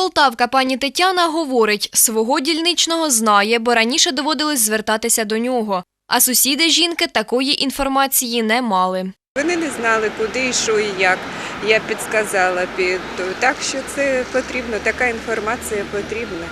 Полтавка пані Тетяна говорить, свого дільничного знає, бо раніше доводилось звертатися до нього. А сусіди жінки такої інформації не мали. Вони не знали, куди і що і як. Я підсказала під так, що це потрібно. Така інформація потрібна,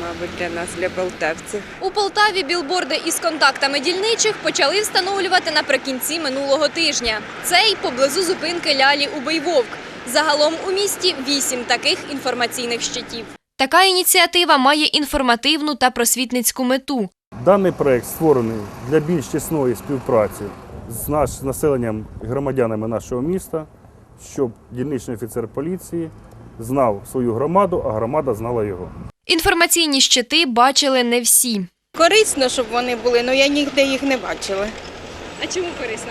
мабуть, для нас, для полтавців. У Полтаві білборди із контактами дільничих почали встановлювати наприкінці минулого тижня. Цей поблизу зупинки Лялі Убий Вовк. Загалом у місті вісім таких інформаційних щитів. Така ініціатива має інформативну та просвітницьку мету. Даний проект створений для більш тісної співпраці з наш населенням і громадянами нашого міста, щоб дільничний офіцер поліції знав свою громаду, а громада знала його. Інформаційні щити бачили не всі. Корисно, щоб вони були, але я ніде їх не бачила. А чому корисно?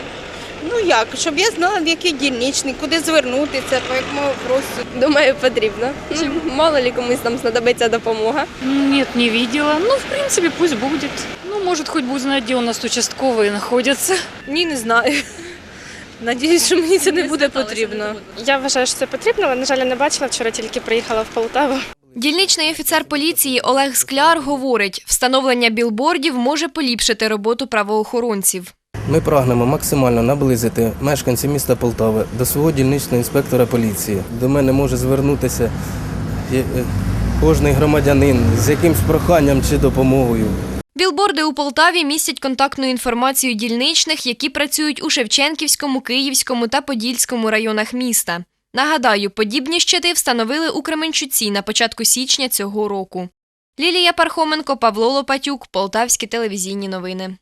Ну як, щоб я знала, в який дільничний, куди звернутися, по якому вопросу. Думаю, потрібно. Ну, мало ли комусь там знадобиться допомога. Нет, не видела. Ну, в принципе, пусть будет. Ну, может, хоть будет знать, где у нас участковые находятся. Ні, не знаю. Надіюсь, що мені це не буде потрібно. Я вважаю, що це потрібно, але, на жаль, я не бачила. Вчора тільки приїхала в Полтаву. Дільничний офіцер поліції Олег Скляр говорить, встановлення білбордів може поліпшити роботу правоохоронців. Ми прагнемо максимально наблизити мешканців міста Полтави до свого дільничного інспектора поліції. До мене може звернутися е, е, кожний громадянин з якимсь проханням чи допомогою. Білборди у Полтаві містять контактну інформацію дільничних, які працюють у Шевченківському, Київському та Подільському районах міста. Нагадаю, подібні щити встановили у Кременчуці на початку січня цього року. Лілія Пархоменко, Павло Лопатюк, Полтавські телевізійні новини.